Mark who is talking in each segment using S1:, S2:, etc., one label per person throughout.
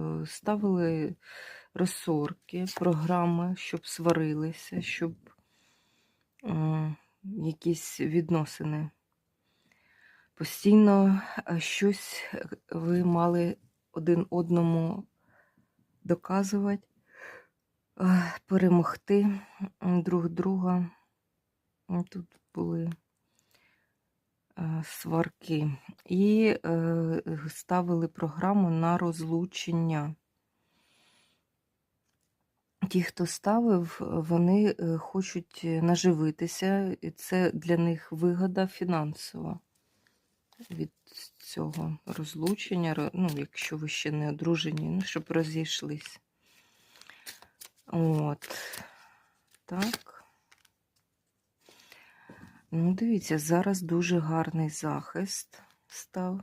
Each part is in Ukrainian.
S1: е, ставили розсорки, програми, щоб сварилися, щоб е, якісь відносини. Постійно е, щось ви мали один одному доказувати, перемогти друг друга. Тут були сварки. І е, ставили програму на розлучення. Ті, хто ставив, вони е, хочуть наживитися, і це для них вигода фінансова від цього розлучення, ну, якщо ви ще не одружені, ну, щоб розійшлись. От. Так. Ну, дивіться, зараз дуже гарний захист став.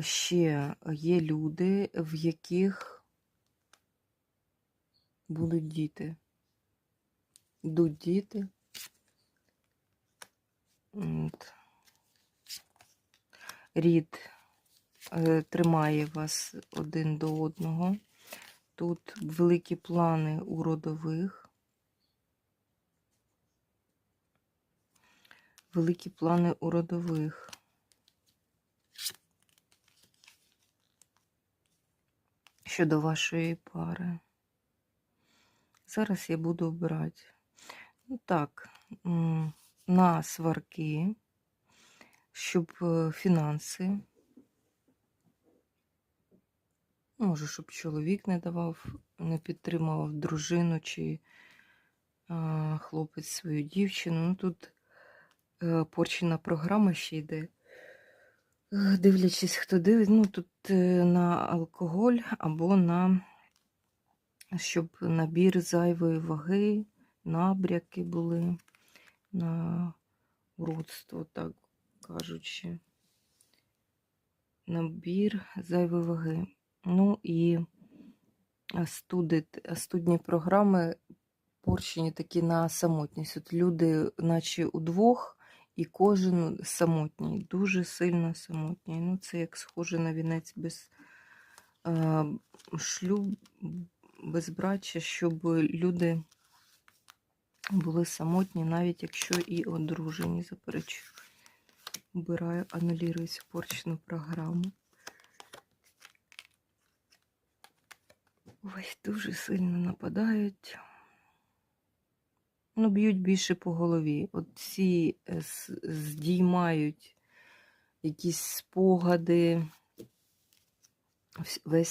S1: Ще є люди, в яких будуть діти. Йдуть діти. От. Рід е, тримає вас один до одного. Тут великі плани у родових. Великі плани у родових. Щодо вашої пари. Зараз я буду обирати. Ну так, на сварки, щоб е, фінанси. Може, щоб чоловік не давав, не підтримував дружину чи а, хлопець свою дівчину. Ну тут е, порчена програма ще йде. Е, Дивлячись, хто дивить, ну тут е, на алкоголь або на щоб набір зайвої ваги, набряки були на уродство, так кажучи. Набір зайвої ваги. Ну і студит, студні програми порчені такі на самотність. От люди, наче удвох, і кожен самотній, дуже сильно самотній. Ну, це як схоже на вінець без е, шлюб, безбраччя, щоб люди були самотні, навіть якщо і одружені, заперечую. Вбираю, анулюю цю порчену програму. Ой, дуже сильно нападають. Ну, б'ють більше по голові. От ці е, здіймають якісь спогади, весь